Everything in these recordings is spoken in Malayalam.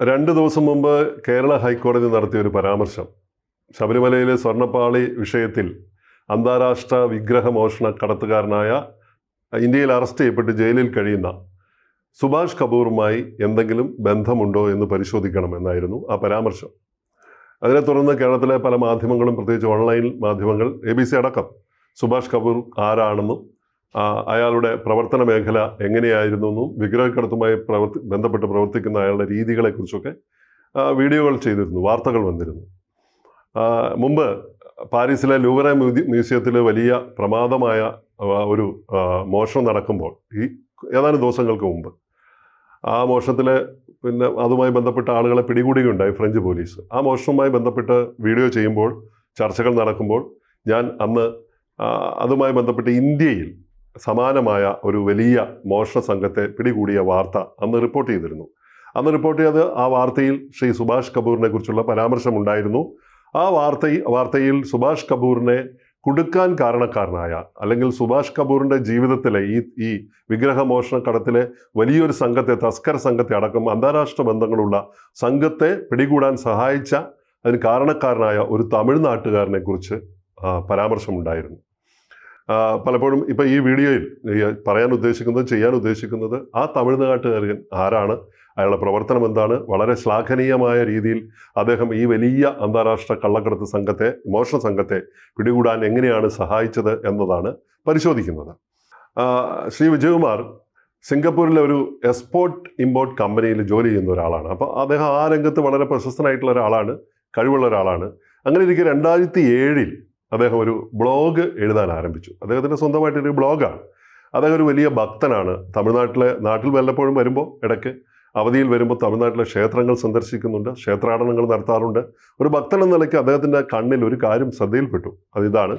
രണ്ട് ദിവസം മുമ്പ് കേരള ഹൈക്കോടതി നടത്തിയ ഒരു പരാമർശം. ശബരിമലയിലെ സ്വർണപ്പാളി വിഷയത്തിൽ അന്താരാഷ്ട്ര വിഗ്രഹമോഷണ കടത്തുകാരനായ ഇന്ത്യയിൽ അറസ്റ്റ് ചെയ്യപ്പെട്ട് ജയിലിൽ കഴിയുന്ന സുഭാഷ് കപൂറുമായി എന്തെങ്കിലും ബന്ധമുണ്ടോ എന്ന് പരിശോധിക്കണമെന്നായിരുന്നു ആ പരാമർശം. അതിനെ തുടർന്ന് കേരളത്തിലെ പല മാധ്യമങ്ങളും പ്രത്യേകിച്ച് ഓൺലൈൻ മാധ്യമങ്ങൾ എ ബി സി അടക്കം സുഭാഷ് കപൂർ ആരാണെന്നും അയാളുടെ പ്രവർത്തന മേഖല എങ്ങനെയായിരുന്നു എന്നും വിഗ്രഹക്കടത്തുമായി പ്രവർത്തി ബന്ധപ്പെട്ട് പ്രവർത്തിക്കുന്ന അയാളുടെ രീതികളെക്കുറിച്ചൊക്കെ വീഡിയോകൾ ചെയ്തിരുന്നു വാർത്തകൾ വന്നിരുന്നു. മുമ്പ് പാരീസിലെ ലൂവറ മ്യൂസിയത്തിൽ വലിയ പ്രമാദമായ ഒരു മോഷണം നടക്കുമ്പോൾ ഈ ഏതാനും ദിവസങ്ങൾക്ക് മുമ്പ് ആ മോഷണത്തിൽ പിന്നെ അതുമായി ബന്ധപ്പെട്ട ആളുകളെ പിടികൂടുകയുണ്ടായി ഫ്രഞ്ച് പോലീസ്. ആ മോഷണവുമായി ബന്ധപ്പെട്ട് വീഡിയോ ചെയ്യുമ്പോൾ ചർച്ചകൾ നടക്കുമ്പോൾ ഞാൻ അന്ന് അതുമായി ബന്ധപ്പെട്ട് ഇന്ത്യയിൽ സമാനമായ ഒരു വലിയ മോഷണ സംഘത്തെ പിടികൂടിയ വാർത്ത അന്ന് റിപ്പോർട്ട് ചെയ്തിരുന്നു. അന്ന് റിപ്പോർട്ട് ചെയ്ത് ആ വാർത്തയിൽ ശ്രീ സുഭാഷ് കപൂറിനെ കുറിച്ചുള്ള പരാമർശമുണ്ടായിരുന്നു. ആ വാർത്ത വാർത്തയിൽ സുഭാഷ് കപൂറിനെ കുടുക്കാൻ കാരണക്കാരനായ അല്ലെങ്കിൽ സുഭാഷ് കപൂറിന്റെ ജീവിതത്തിലെ ഈ ഈ വിഗ്രഹമോഷണ കടത്തിലെ വലിയൊരു സംഘത്തെ തസ്കര സംഘത്തെ അടക്കം അന്താരാഷ്ട്ര ബന്ധങ്ങളുള്ള സംഘത്തെ പിടികൂടാൻ സഹായിച്ച അതിന് കാരണക്കാരനായ ഒരു തമിഴ്നാട്ടുകാരനെ കുറിച്ച് പരാമർശമുണ്ടായിരുന്നു. പലപ്പോഴും ഇപ്പം ഈ വീഡിയോയിൽ പറയാൻ ഉദ്ദേശിക്കുന്നത് ചെയ്യാൻ ഉദ്ദേശിക്കുന്നത് ആ തമിഴ്നാട്ടുകാരൻ ആരാണ്? അയാളുടെ പ്രവർത്തനം എന്താണ്? വളരെ ശ്ലാഘനീയമായ രീതിയിൽ അദ്ദേഹം ഈ വലിയ അന്താരാഷ്ട്ര കള്ളക്കടത്ത് സംഘത്തെ മോഷണ സംഘത്തെ പിടികൂടാൻ എങ്ങനെയാണ് സഹായിച്ചത് എന്നതാണ് പരിശോധിക്കുന്നത്. ശ്രീ വിജയകുമാർ സിംഗപ്പൂരിലെ ഒരു എക്സ്പോർട്ട് ഇമ്പോർട്ട് കമ്പനിയിൽ ജോലി ചെയ്യുന്ന ഒരാളാണ്. അപ്പോൾ അദ്ദേഹം ആ രംഗത്ത് വളരെ പ്രശസ്തനായിട്ടുള്ള ഒരാളാണ് കഴിവുള്ള ഒരാളാണ്. അങ്ങനെ ഇരിക്കെ രണ്ടായിരത്തി ഏഴിൽ അദ്ദേഹം ഒരു ബ്ലോഗ് എഴുതാൻ ആരംഭിച്ചു. അദ്ദേഹത്തിന്റെ സ്വന്തമായിട്ടൊരു ബ്ലോഗാണ്. അദ്ദേഹം ഒരു വലിയ ഭക്തനാണ്. തമിഴ്നാട്ടിലെ നാട്ടിൽ വല്ലപ്പോഴും വരുമ്പോൾ ഇടയ്ക്ക് അവധിയിൽ വരുമ്പോൾ തമിഴ്നാട്ടിലെ ക്ഷേത്രങ്ങൾ സന്ദർശിക്കുന്നുണ്ട് ക്ഷേത്രാടനങ്ങൾ നടത്താറുണ്ട്. ഒരു ഭക്തൻ എന്ന നിലയ്ക്ക് അദ്ദേഹത്തിന്റെ കണ്ണിൽ ഒരു കാര്യം ശ്രദ്ധയിൽപ്പെട്ടു. അതിതാണ്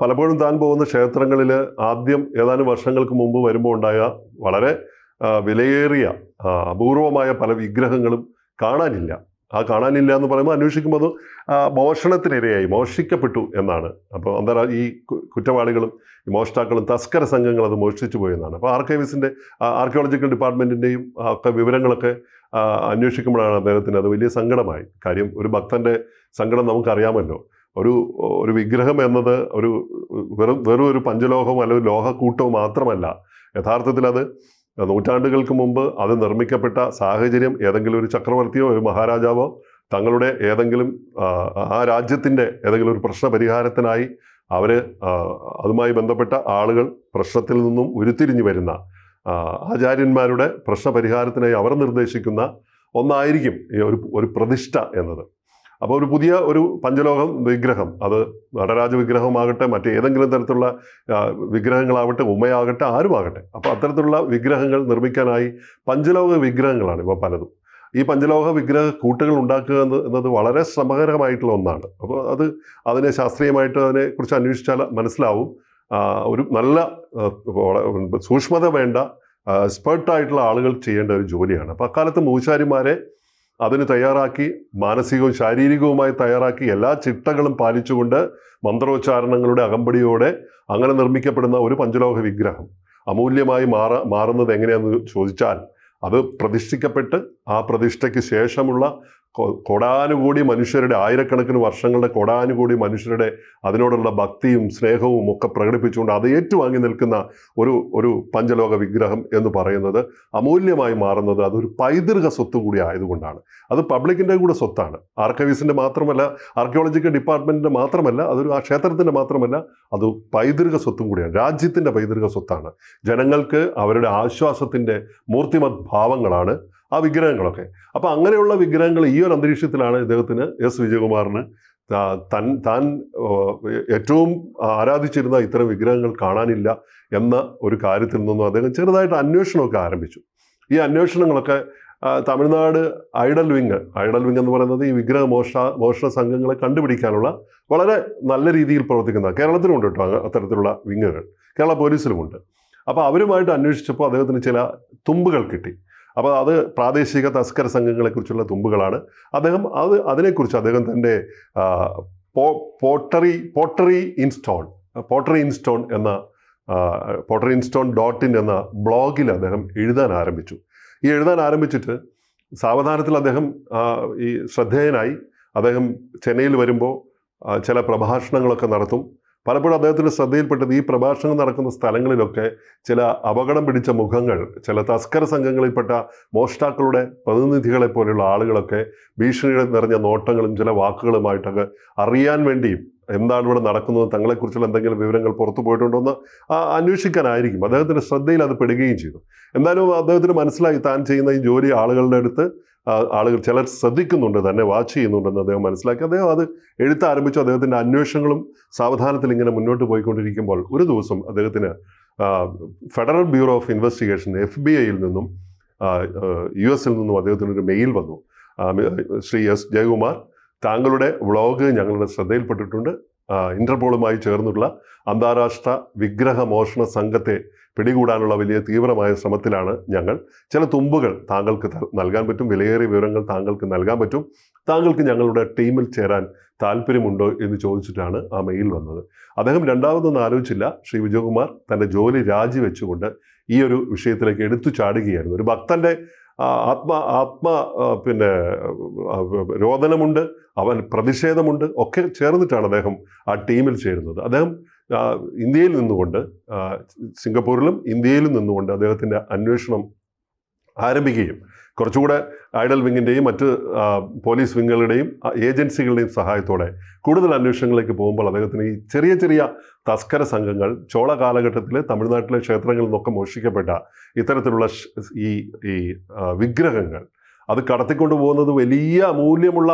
പലപ്പോഴും താൻ പോകുന്ന ക്ഷേത്രങ്ങളിൽ ആദ്യം ഏതാനും വർഷങ്ങൾക്ക് മുമ്പ് വരുമ്പോൾ ഉണ്ടായ വളരെ വിലയേറിയ അപൂർവമായ പല വിഗ്രഹങ്ങളും കാണാനില്ല. ആ കാണാനില്ല എന്ന് പറയുമ്പോൾ അന്വേഷിക്കുമ്പോൾ അത് മോഷണത്തിനിരയായി മോഷിക്കപ്പെട്ടു എന്നാണ്. അപ്പോൾ അന്തരാ ഈ കുറ്റവാളികളും ഈ മോഷ്ടാക്കളും തസ്കര സംഘങ്ങളും അത് മോഷ്ടിച്ചു പോയെന്നാണ്. അപ്പോൾ ആർക്കൈവിസിന്റെ ആർക്കിയോളജിക്കൽ ഡിപ്പാർട്ട്മെന്റിന്റെയും ഒക്കെ വിവരങ്ങളൊക്കെ അന്വേഷിക്കുമ്പോഴാണ് അദ്ദേഹത്തിന് അത് വലിയ സങ്കടമായി. കാര്യം ഒരു ഭക്തന്റെ സങ്കടം നമുക്കറിയാമല്ലോ. ഒരു ഒരു വിഗ്രഹം എന്നത് ഒരു വെറും വെറും ഒരു പഞ്ചലോഹമോ അല്ലെങ്കിൽ ലോഹക്കൂട്ടവും മാത്രമല്ല. യഥാർത്ഥത്തിൽ അത് നൂറ്റാണ്ടുകൾക്ക് മുമ്പ് അത് നിർമ്മിക്കപ്പെട്ട സാഹചര്യം ഏതെങ്കിലും ഒരു ചക്രവർത്തിയോ ഒരു മഹാരാജാവോ തങ്ങളുടെ ഏതെങ്കിലും ആ, രാജ്യത്തിന്റെ ഏതെങ്കിലും ഒരു പ്രശ്ന പരിഹാരത്തിനായി അവർ അതുമായി ബന്ധപ്പെട്ട ആളുകൾ പ്രശ്നത്തിൽ നിന്നും ഉരുത്തിരിഞ്ഞു വരുന്ന ആചാര്യന്മാരുടെ പ്രശ്ന പരിഹാരത്തിനായി അവർ നിർദ്ദേശിക്കുന്ന ഒന്നായിരിക്കും ഈ ഒരു ഒരു പ്രതിഷ്ഠ എന്നത്. അപ്പോൾ ഒരു പുതിയ ഒരു പഞ്ചലോകം വിഗ്രഹം. അത് നടരാജ വിഗ്രഹമാകട്ടെ മറ്റേതെങ്കിലും തരത്തിലുള്ള വിഗ്രഹങ്ങളാവട്ടെ ഉമ്മയാകട്ടെ ആരുമാകട്ടെ. അപ്പോൾ അത്തരത്തിലുള്ള വിഗ്രഹങ്ങൾ നിർമ്മിക്കാനായി പഞ്ചലോക വിഗ്രഹങ്ങളാണ് ഇപ്പോൾ പലതും. ഈ പഞ്ചലോഹ വിഗ്രഹ കൂട്ടുകൾ ഉണ്ടാക്കുക എന്ന് എന്നത് വളരെ ശ്രമകരമായിട്ടുള്ള ഒന്നാണ്. അപ്പോൾ അത് അതിനെ ശാസ്ത്രീയമായിട്ട് അതിനെക്കുറിച്ച് അന്വേഷിച്ചാൽ മനസ്സിലാവും. ഒരു നല്ല സൂക്ഷ്മത വേണ്ട എക്സ്പേർട്ടായിട്ടുള്ള ആളുകൾ ചെയ്യേണ്ട ഒരു ജോലിയാണ്. അപ്പോൾ അക്കാലത്ത് മൂശാരിമാരെ അതിന് തയ്യാറാക്കി മാനസികവും ശാരീരികവുമായി തയ്യാറാക്കി എല്ലാ ചിട്ടകളും പാലിച്ചുകൊണ്ട് മന്ത്രോച്ചാരണങ്ങളുടെ അകമ്പടിയോടെ അങ്ങനെ നിർമ്മിക്കപ്പെടുന്ന ഒരു പഞ്ചലോഹ വിഗ്രഹം. അമൂല്യമായി മാറ മാറുന്നത് എങ്ങനെയാണെന്ന് ചോദിച്ചാൽ അത് പ്രതിഷ്ഠിക്കപ്പെട്ട് ആ പ്രതിഷ്ഠയ്ക്ക് ശേഷമുള്ള കോടാനുകൂടി മനുഷ്യരുടെ ആയിരക്കണക്കിന് വർഷങ്ങളുടെ കൊടാനുകൂടി മനുഷ്യരുടെ അതിനോടുള്ള ഭക്തിയും സ്നേഹവും ഒക്കെ പ്രകടിപ്പിച്ചുകൊണ്ട് അത് ഏറ്റുവാങ്ങി നിൽക്കുന്ന ഒരു ഒരു പഞ്ചലോക വിഗ്രഹം എന്ന് പറയുന്നത് അമൂല്യമായി മാറുന്നത് അതൊരു പൈതൃക സ്വത്ത് കൂടി ആയതുകൊണ്ടാണ്. അത് പബ്ലിക്കിന്റെ കൂടെ സ്വത്താണ്. ആർക്കൈവീസിന്റെ മാത്രമല്ല ആർക്കിയോളജിക്കൽ ഡിപ്പാർട്ട്മെന്റിന്റെ മാത്രമല്ല അതൊരു ആ ക്ഷേത്രത്തിന്റെ മാത്രമല്ല അത് പൈതൃക സ്വത്തും കൂടിയാണ്. രാജ്യത്തിന്റെ പൈതൃക സ്വത്താണ്. ജനങ്ങൾക്ക് അവരുടെ ആശ്വാസത്തിന്റെ മൂർത്തിമത് ഭാവങ്ങളാണ്. ആ വിഗ്രഹങ്ങളൊക്കെ. അപ്പോൾ അങ്ങനെയുള്ള വിഗ്രഹങ്ങൾ ഈ ഒരു അന്തരീക്ഷത്തിലാണ് ഇദ്ദേഹത്തിന് എസ് വിജയകുമാറിന് തൻ താൻ ഏറ്റവും ആരാധിച്ചിരുന്ന ഇത്തരം വിഗ്രഹങ്ങൾ കാണാനില്ല എന്ന ഒരു കാര്യത്തിൽ നിന്നും അദ്ദേഹം ചെറുതായിട്ട് അന്വേഷണമൊക്കെ ആരംഭിച്ചു. ഈ അന്വേഷണങ്ങളൊക്കെ Tamil Nadu idol wing idol wing എന്ന് പറയുന്നത് ഈ വിഗ്രഹ മോഷ മോഷണ സംഘങ്ങളെ കണ്ടുപിടിക്കാനുള്ള വളരെ നല്ല രീതിയിൽ പ്രവർത്തിക്കുന്ന കേരളത്തിലുമുണ്ട് കേട്ടോ അത്തരത്തിലുള്ള വിങ്ങുകൾ. കേരള പോലീസിലുമുണ്ട്. അപ്പോൾ അവരുമായിട്ട് അന്വേഷിച്ചപ്പോൾ അദ്ദേഹത്തിന് ചില തുമ്പുകൾ കിട്ടി. അപ്പോൾ അത് പ്രാദേശിക തസ്കര സംഘങ്ങളെക്കുറിച്ചുള്ള തുമ്പുകളാണ്. അദ്ദേഹം അത് അതിനെക്കുറിച്ച് അദ്ദേഹം തന്റെ pottery pottery in stone pottery in stone എന്ന പോട്ടറി ഇൻസ്റ്റോൺ ഡോട്ട് ഇൻ എന്ന ബ്ലോഗിൽ അദ്ദേഹം എഴുതാൻ ആരംഭിച്ചു. ഈ എഴുതാൻ ആരംഭിച്ചിട്ട് സാവധാനത്തിൽ അദ്ദേഹം ഈ ശ്രദ്ധേയനായി അദ്ദേഹം ചെന്നൈയിൽ വരുമ്പോൾ ചില പ്രഭാഷണങ്ങളൊക്കെ നടത്തും. പലപ്പോഴും അദ്ദേഹത്തിന്റെ ശ്രദ്ധയിൽപ്പെട്ടത് ഈ പ്രഭാഷണം നടക്കുന്ന സ്ഥലങ്ങളിലൊക്കെ ചില അപകടം പിടിച്ച മുഖങ്ങൾ ചില തസ്കര സംഘങ്ങളിൽപ്പെട്ട മോഷ്ടാക്കളുടെ പ്രതിനിധികളെ പോലെയുള്ള ആളുകളൊക്കെ ഭീഷണിയുടെ നിറഞ്ഞ നോട്ടങ്ങളും ചില വാക്കുകളുമായിട്ടൊക്കെ അറിയാൻ വേണ്ടിയും എന്താണ് ഇവിടെ നടക്കുന്നത് തങ്ങളെക്കുറിച്ചുള്ള എന്തെങ്കിലും വിവരങ്ങൾ പുറത്തു പോയിട്ടുണ്ടോ എന്ന് അന്വേഷിക്കാനായിരിക്കും. അദ്ദേഹത്തിന്റെ ശ്രദ്ധയിൽ അത് പെടുകയും ചെയ്തു. എന്തായാലും അദ്ദേഹത്തിന് മനസ്സിലായി താൻ ചെയ്യുന്ന ഈ ജോലി ആളുകളുടെ അടുത്ത് ആളുകൾ ചിലർ ശ്രദ്ധിക്കുന്നുണ്ട് തന്നെ വാച്ച് ചെയ്യുന്നുണ്ടെന്ന് അദ്ദേഹം മനസ്സിലാക്കി. അദ്ദേഹം അത് എഴുത്ത് ആരംഭിച്ചു അദ്ദേഹത്തിന്റെ അന്വേഷണങ്ങളും സാവധാനത്തിൽ ഇങ്ങനെ മുന്നോട്ട് പോയിക്കൊണ്ടിരിക്കുമ്പോൾ ഒരു ദിവസം അദ്ദേഹത്തിന് federal bureau of investigation F B ഐയിൽ നിന്നും യു എസിൽ നിന്നും അദ്ദേഹത്തിനൊരു മെയിൽ വന്നു. ശ്രീ എസ് ജയകുമാർ താങ്കളുടെ വ്ളോഗ് ഞങ്ങളുടെ ശ്രദ്ധയിൽപ്പെട്ടിട്ടുണ്ട്. ഇന്റർപോളുമായി ചേർന്നുള്ള അന്താരാഷ്ട്ര വിഗ്രഹ മോഷണ സംഘത്തെ പിടികൂടാനുള്ള വലിയ തീവ്രമായ ശ്രമത്തിലാണ് ഞങ്ങൾ. ചില തുമ്പുകൾ താങ്കൾക്ക് നൽകാൻ പറ്റും വിലയേറിയ വിവരങ്ങൾ താങ്കൾക്ക് നൽകാൻ പറ്റും. താങ്കൾക്ക് ഞങ്ങളുടെ ടീമിൽ ചേരാൻ താല്പര്യമുണ്ടോ എന്ന് ചോദിച്ചിട്ടാണ് ആ മെയിൽ വന്നത്. അദ്ദേഹം രണ്ടാമതൊന്നും ആലോചിച്ചില്ല. ശ്രീ വിജയകുമാർ തന്റെ ജോലി രാജിവെച്ചുകൊണ്ട് ഈ ഒരു വിഷയത്തിലേക്ക് എടുത്തു ചാടുകയായിരുന്നു. ഒരു ഭക്തന്റെ ആ, ആത്മ ആത്മ പിന്നെ രോദനമുണ്ട് അവൻ പ്രതിഷേധമുണ്ട് ഒക്കെ ചേർന്നിട്ടാണ് അദ്ദേഹം ആ ടീമിൽ ചേരുന്നത്. അദ്ദേഹം ഇന്ത്യയിൽ നിന്നുകൊണ്ട് സിംഗപ്പൂരിലും ഇന്ത്യയിലും നിന്നുകൊണ്ട് അദ്ദേഹത്തിന്റെ അന്വേഷണം ആരംഭിക്കുകയും കുറച്ചുകൂടെ ഐഡൽ വിങ്ങിന്റെയും മറ്റ് പോലീസ് വിങ്ങുകളുടെയും ഏജൻസികളുടെയും സഹായത്തോടെ കൂടുതൽ അന്വേഷണങ്ങളിലേക്ക് പോകുമ്പോൾ അദ്ദേഹത്തിന് ഈ ചെറിയ ചെറിയ തസ്കര സംഘങ്ങൾ ചോള കാലഘട്ടത്തിൽ തമിഴ്നാട്ടിലെ ക്ഷേത്രങ്ങളിൽ നിന്നൊക്കെ മോഷിക്കപ്പെട്ട ഇത്തരത്തിലുള്ള ഈ ഈ വിഗ്രഹങ്ങൾ അത് കടത്തിക്കൊണ്ട് പോകുന്നത് വലിയ മൂല്യമുള്ള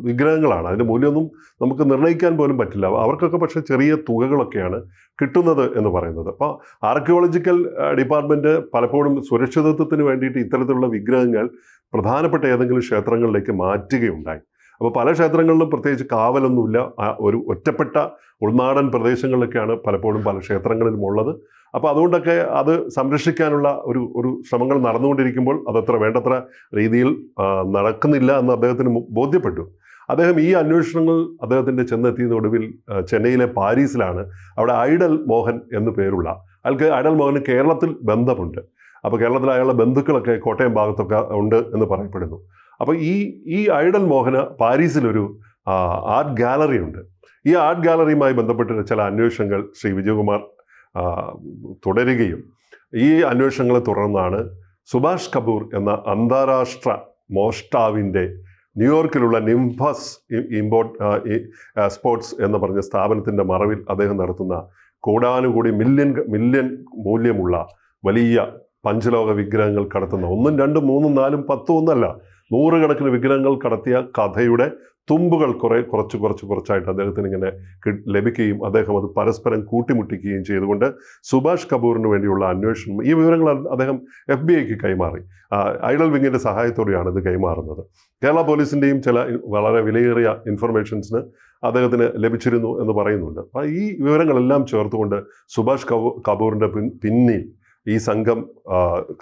വിഗ്രഹങ്ങളാണ്. അതിന്റെ മൂല്യമൊന്നും നമുക്ക് നിർണയിക്കാൻ പോലും പറ്റില്ല. അവർക്കൊക്കെ പക്ഷേ ചെറിയ തുകകളൊക്കെയാണ് കിട്ടുന്നത് എന്ന് പറയുന്നത്. അപ്പോൾ ആർക്കിയോളജിക്കൽ ഡിപ്പാർട്ട്മെന്റ് പലപ്പോഴും സുരക്ഷിതത്വത്തിന് വേണ്ടിയിട്ട് ഇത്തരത്തിലുള്ള വിഗ്രഹങ്ങൾ പ്രധാനപ്പെട്ട ഏതെങ്കിലും ക്ഷേത്രങ്ങളിലേക്ക് മാറ്റുകയുണ്ടായി. അപ്പോൾ പല ക്ഷേത്രങ്ങളിലും പ്രത്യേകിച്ച് കാവലൊന്നുമില്ല. ഒരു ഒറ്റപ്പെട്ട ഉൾനാടൻ പ്രദേശങ്ങളിലൊക്കെയാണ് പലപ്പോഴും പല ക്ഷേത്രങ്ങളിലും ഉള്ളത്. അപ്പോൾ അതുകൊണ്ടൊക്കെ അത് സംരക്ഷിക്കാനുള്ള ഒരു ഒരു ശ്രമങ്ങൾ നടന്നുകൊണ്ടിരിക്കുമ്പോൾ അതത്ര വേണ്ടത്ര രീതിയിൽ നടക്കുന്നില്ല എന്ന് അദ്ദേഹത്തിന് ബോധ്യപ്പെട്ടു. അദ്ദേഹം ഈ അന്വേഷണങ്ങൾ അദ്ദേഹത്തിന്റെ ചെന്നെത്തിയത് ഒടുവിൽ ചെന്നൈയിലെ പാരീസിലാണ്. അവിടെ ഐഡൽ മോഹൻ എന്നു പേരുള്ള അയാൾക്ക് ഐഡൽ മോഹന് കേരളത്തിൽ ബന്ധമുണ്ട്. അപ്പോൾ കേരളത്തിൽ അയാളുടെ ബന്ധുക്കളൊക്കെ കോട്ടയം ഭാഗത്തൊക്കെ ഉണ്ട് എന്ന് പറയപ്പെടുന്നു. അപ്പോൾ ഈ ഈ ഐഡൽ മോഹന് പാരീസിലൊരു ആർട്ട് ഗാലറി ഉണ്ട് ഈ ആർട്ട് ഗാലറിയുമായി ബന്ധപ്പെട്ട ചില അന്വേഷണങ്ങൾ ശ്രീ വിജയകുമാർ തുടരുകയും ഈ അന്വേഷണങ്ങളെ തുടർന്നാണ് സുഭാഷ് കപൂർ എന്ന അന്താരാഷ്ട്ര മോഷ്ടാവിന്റെ ന്യൂയോർക്കിലുള്ള നിംഫസ് ഇമ്പോർട്ട് സ്പോർട്സ് എന്ന് പറഞ്ഞ സ്ഥാപനത്തിന്റെ മറവിൽ അദ്ദേഹം നടത്തുന്ന കോടാനുകൂടി മില്യൺ മില്യൺ മൂല്യമുള്ള വലിയ പഞ്ചലോക വിഗ്രഹങ്ങൾ കടത്തുന്ന ഒന്നും രണ്ടും മൂന്നും നാലും പത്തും ഒന്നല്ല നൂറുകണക്കിന് വിഗ്രഹങ്ങൾ കടത്തിയ കഥയുടെ തുമ്പുകൾ കുറേ കുറച്ച് കുറച്ച് കുറച്ചായിട്ട് അദ്ദേഹത്തിന് ഇങ്ങനെ ലഭിക്കുകയും അദ്ദേഹം അത് പരസ്പരം കൂട്ടിമുട്ടിക്കുകയും ചെയ്തുകൊണ്ട് സുഭാഷ് കപൂറിന് വേണ്ടിയുള്ള അന്വേഷണം ഈ വിവരങ്ങൾ അദ്ദേഹം എഫ് ബി ഐക്ക് കൈമാറി. ഐഡൽ വിങ്ങിന്റെ സഹായത്തോടെയാണ് ഇത് കൈമാറുന്നത്. കേരള പോലീസിന്റെയും ചില വളരെ വിലയേറിയ ഇൻഫർമേഷൻസിന് അദ്ദേഹത്തിന് ലഭിച്ചിരുന്നു എന്ന് പറയുന്നുണ്ട്. അപ്പോൾ ഈ വിവരങ്ങളെല്ലാം ചേർത്തുകൊണ്ട് സുഭാഷ് കപൂ കപൂറിന്റെ പിന്നിൽ ഈ സംഘം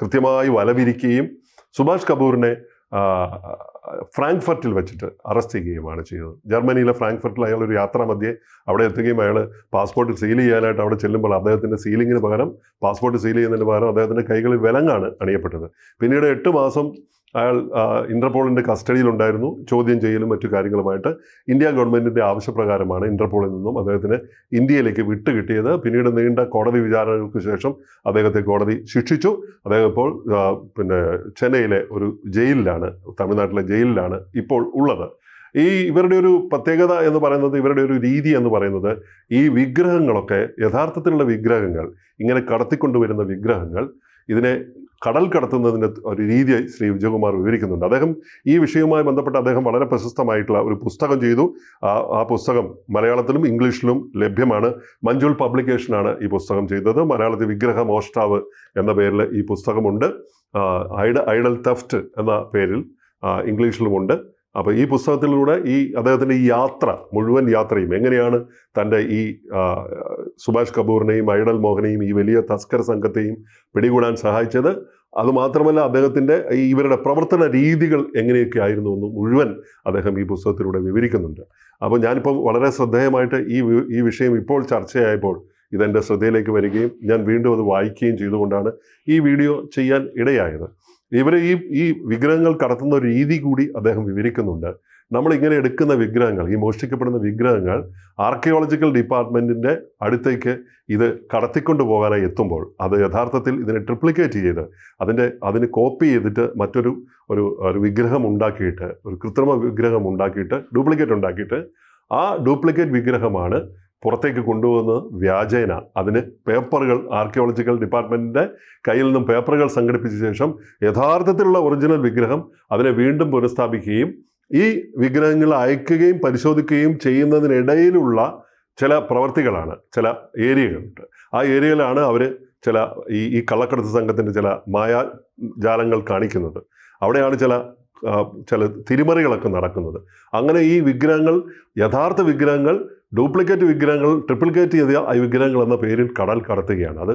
കൃത്യമായി വലവിരിക്കുകയും സുഭാഷ് കപൂറിനെ ഫ്രാങ്ക്ഫർട്ടിൽ വെച്ചിട്ട് അറസ്റ്റ് ചെയ്യുകയുമാണ് ചെയ്തത്. ജർമ്മനിയിലെ ഫ്രാങ്ക്ഫർട്ടിൽ അയാൾ ഒരു യാത്രാ മധ്യേ അവിടെ എത്തുകയും അയാൾ പാസ്പോർട്ട് സീൽ ചെയ്യാനായിട്ട് അവിടെ ചെല്ലുമ്പോൾ അദ്ദേഹത്തിന്റെ സീലിങ്ങിന് പകരം പാസ്പോർട്ട് സീൽ ചെയ്യുന്നതിന് പകരം അദ്ദേഹത്തിന്റെ കൈകളിൽ വിലങ്ങാണ് അണിയപ്പെട്ടത്. പിന്നീട് എട്ട് മാസം അയാൾ ഇന്റർപോളിന്റെ കസ്റ്റഡിയിലുണ്ടായിരുന്നു. ചോദ്യം ചെയ്യലും മറ്റു കാര്യങ്ങളുമായിട്ട് ഇന്ത്യ ഗവൺമെന്റിന്റെ ആവശ്യപ്രകാരമാണ് ഇന്റർപോളിൽ നിന്നും അദ്ദേഹത്തിന് ഇന്ത്യയിലേക്ക് വിട്ടുകിട്ടിയത്. പിന്നീട് നീണ്ട കോടതി വിചാരണകൾക്ക് ശേഷം അദ്ദേഹത്തെ കോടതി ശിക്ഷിച്ചു. അദ്ദേഹം ഇപ്പോൾ പിന്നെ ചെന്നൈയിലെ ഒരു ജയിലിലാണ് തമിഴ്നാട്ടിലെ ജയിലിലാണ് ഇപ്പോൾ ഉള്ളത്. ഈ ഇവരുടെ ഒരു പ്രത്യേകത എന്ന് പറയുന്നത് ഇവരുടെ ഒരു രീതി എന്ന് പറയുന്നത് ഈ വിഗ്രഹങ്ങളൊക്കെ യഥാർത്ഥത്തിലുള്ള വിഗ്രഹങ്ങൾ ഇങ്ങനെ കടത്തിക്കൊണ്ടുവരുന്ന വിഗ്രഹങ്ങൾ ഇതിനെ കടൽ കടത്തുന്നതിന്റെ ഒരു രീതി ശ്രീ വിജയകുമാർ വിവരിക്കുന്നുണ്ട്. അദ്ദേഹം ഈ വിഷയവുമായി ബന്ധപ്പെട്ട് അദ്ദേഹം വളരെ പ്രശസ്തമായിട്ടുള്ള ഒരു പുസ്തകം ചെയ്തു. ആ പുസ്തകം മലയാളത്തിലും ഇംഗ്ലീഷിലും ലഭ്യമാണ്. മഞ്ജുൾ പബ്ലിക്കേഷനാണ് ഈ പുസ്തകം ചെയ്തത്. മലയാളത്തിൽ വിഗ്രഹ മോഷ്ടാവ് എന്ന പേരിൽ ഈ പുസ്തകമുണ്ട്. ഐഡ ഐഡൽ തെഫ്റ്റ് എന്ന പേരിൽ ഇംഗ്ലീഷിലുമുണ്ട്. അപ്പോൾ ഈ പുസ്തകത്തിലൂടെ ഈ അദ്ദേഹത്തിന്റെ ഈ യാത്ര മുഴുവൻ യാത്രയും എങ്ങനെയാണ് തന്റെ ഈ സുഭാഷ് കപൂറിനെയും ഐഡൽ മോഹനെയും ഈ വലിയ തസ്കര സംഘത്തെയും പിടികൂടാൻ സഹായിച്ചത്? അതുമാത്രമല്ല അദ്ദേഹത്തിന്റെ ഇവരുടെ പ്രവർത്തന രീതികൾ എങ്ങനെയൊക്കെ ആയിരുന്നു എന്ന് മുഴുവൻ അദ്ദേഹം ഈ പുസ്തകത്തിലൂടെ വിവരിക്കുന്നുണ്ട്. അപ്പോൾ ഞാനിപ്പം വളരെ ശ്രദ്ധേയമായിട്ട് ഈ ഈ വിഷയം ഇപ്പോൾ ചർച്ചയായപ്പോൾ ഇതെന്റെ ശ്രദ്ധയിലേക്ക് വരികയും ഞാൻ വീണ്ടും അത് വായിക്കുകയും ചെയ്തുകൊണ്ടാണ് ഈ വീഡിയോ ചെയ്യാൻ ഇടയായത്. ഇവർ ഈ ഈ വിഗ്രഹങ്ങൾ കടത്തുന്ന ഒരു രീതി കൂടി അദ്ദേഹം വിവരിക്കുന്നുണ്ട്. നമ്മൾ ഇങ്ങനെ എടുക്കുന്ന വിഗ്രഹങ്ങൾ ഈ മോഷ്ടിക്കപ്പെടുന്ന വിഗ്രഹങ്ങൾ ആർക്കിയോളജിക്കൽ ഡിപ്പാർട്ട്മെന്റിന്റെ അടുത്തേക്ക് ഇത് കടത്തിക്കൊണ്ട് പോകാനായി എത്തുമ്പോൾ അത് യഥാർത്ഥത്തിൽ ഇതിനെ ട്രിപ്ലിക്കേറ്റ് ചെയ്ത് അതിന്റെ അതിന് കോപ്പി ചെയ്തിട്ട് മറ്റൊരു ഒരു ഒരു വിഗ്രഹം ഉണ്ടാക്കിയിട്ട് ഒരു കൃത്രിമ വിഗ്രഹം ഉണ്ടാക്കിയിട്ട് ഡ്യൂപ്ലിക്കേറ്റ് ഉണ്ടാക്കിയിട്ട് ആ ഡ്യൂപ്ലിക്കേറ്റ് വിഗ്രഹമാണ് പുറത്തേക്ക് കൊണ്ടുപോകുന്നത് വ്യാജേന. അതിന് പേപ്പറുകൾ ആർക്കിയോളജിക്കൽ ഡിപ്പാർട്ട്മെന്റിന്റെ കയ്യിൽ നിന്നും പേപ്പറുകൾ സംഘടിപ്പിച്ച ശേഷം യഥാർത്ഥത്തിലുള്ള ഒറിജിനൽ വിഗ്രഹം അതിനെ വീണ്ടും പുനഃസ്ഥാപിക്കുകയും ഈ വിഗ്രഹങ്ങൾ അയക്കുകയും പരിശോധിക്കുകയും ചെയ്യുന്നതിനിടയിലുള്ള ചില പ്രവർത്തികളാണ് ചില ഏരിയകളുണ്ട്. ആ ഏരിയയിലാണ് അവർ ചില ഈ ഈ കള്ളക്കടത്ത് സംഘത്തിന്റെ ചില മായാജാലങ്ങൾ കാണിക്കുന്നത്. അവിടെയാണ് ചില ചില തിരിമറികളൊക്കെ നടക്കുന്നത്. അങ്ങനെ ഈ വിഗ്രഹങ്ങൾ യഥാർത്ഥ വിഗ്രഹങ്ങൾ ഡ്യൂപ്ലിക്കേറ്റ് വിഗ്രഹങ്ങൾ ട്രിപ്പിൾക്കേറ്റ് ചെയ്ത വിഗ്രഹങ്ങൾ എന്ന പേരിൽ കടൽ കടത്തുകയാണ്. അത്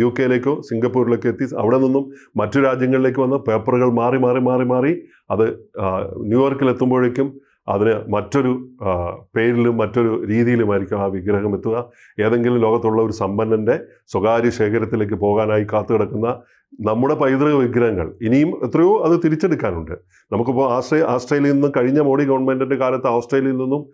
യു കെയിലേക്കോ സിംഗപ്പൂരിലേക്കോ എത്തി അവിടെ നിന്നും മറ്റു രാജ്യങ്ങളിലേക്ക് വന്ന പേപ്പറുകൾ മാറി മാറി മാറി മാറി അത് ന്യൂയോർക്കിൽ എത്തുമ്പോഴേക്കും അതിന് മറ്റൊരു പേരിലും മറ്റൊരു രീതിയിലുമായിരിക്കും ആ വിഗ്രഹം എത്തുക. ഏതെങ്കിലും ലോകത്തുള്ള ഒരു സമ്പന്നന്റെ സ്വകാര്യ ശേഖരത്തിലേക്ക് പോകാനായി കാത്തു കിടക്കുന്ന നമ്മുടെ പൈതൃക വിഗ്രഹങ്ങൾ ഇനിയും എത്രയോ അത് തിരിച്ചെടുക്കാനുണ്ട്. നമുക്കിപ്പോൾ ആസ്ട്രേ ആസ്ട്രേലിയയിൽ നിന്നും കഴിഞ്ഞ മോഡി ഗവൺമെന്റിന്റെ കാലത്ത് ഓസ്ട്രേലിയയിൽ നിന്നും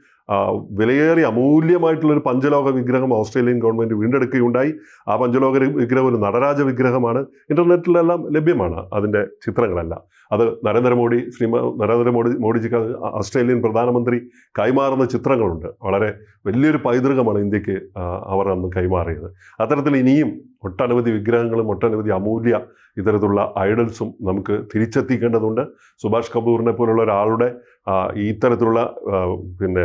വിലയേറിയ അമൂല്യമായിട്ടുള്ളൊരു പഞ്ചലോക വിഗ്രഹം ഓസ്ട്രേലിയൻ ഗവൺമെന്റ് വീണ്ടെടുക്കുകയുണ്ടായി. ആ പഞ്ചലോക വിഗ്രഹം ഒരു നടരാജ വിഗ്രഹമാണ്. ഇന്റർനെറ്റിലെല്ലാം ലഭ്യമാണ് അതിന്റെ ചിത്രങ്ങളെല്ലാം. അത് നരേന്ദ്രമോദി ശ്രീ നരേന്ദ്രമോദി മോഡിജിക്ക് അത് ഓസ്ട്രേലിയൻ പ്രധാനമന്ത്രി കൈമാറുന്ന ചിത്രങ്ങളുണ്ട്. വളരെ വലിയൊരു പൈതൃകമാണ് ഇന്ത്യയ്ക്ക് അവർ അന്ന് കൈമാറിയത്. അത്തരത്തിൽ ഇനിയും ഒട്ടനവധി വിഗ്രഹങ്ങളും ഒട്ടനവധി അമൂല്യ ഇത്തരത്തിലുള്ള ഐഡൽസും നമുക്ക് തിരിച്ചെത്തിക്കേണ്ടതുണ്ട്. സുഭാഷ് കപൂറിനെ പോലുള്ള ഒരാളുടെ ഇത്തരത്തിലുള്ള പിന്നെ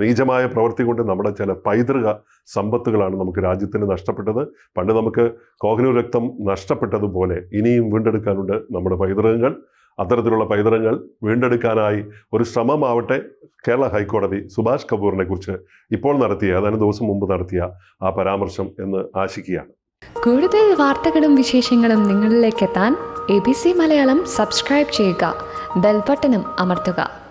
നീചമായ പ്രവൃത്തി കൊണ്ട് നമ്മുടെ ചില പൈതൃക സമ്പത്തുകളാണ് നമുക്ക് രാജ്യത്തിന് നഷ്ടപ്പെട്ടത്. പണ്ട് നമുക്ക് കോഹിനൂർ രക്തം നഷ്ടപ്പെട്ടതുപോലെ ഇനിയും വീണ്ടെടുക്കാനുണ്ട് നമ്മുടെ പൈതൃകങ്ങൾ. അത്തരത്തിലുള്ള പൈതൃകങ്ങൾ വീണ്ടെടുക്കാനായി ഒരു ശ്രമമാവട്ടെ കേരള ഹൈക്കോടതി സുഭാഷ് കപൂറിനെ കുറിച്ച് ഇപ്പോൾ നടത്തിയ ഏതാനും ദിവസം മുമ്പ് നടത്തിയ ആ പരാമർശം എന്ന് ആശിക്കുകയാണ്. കൂടുതൽ വാർത്തകളും വിശേഷങ്ങളും നിങ്ങളിലേക്ക് എത്താൻ A B C Malayalam subscribe ചെയ്യുക. ബെൽബട്ടനും അമർത്തുക.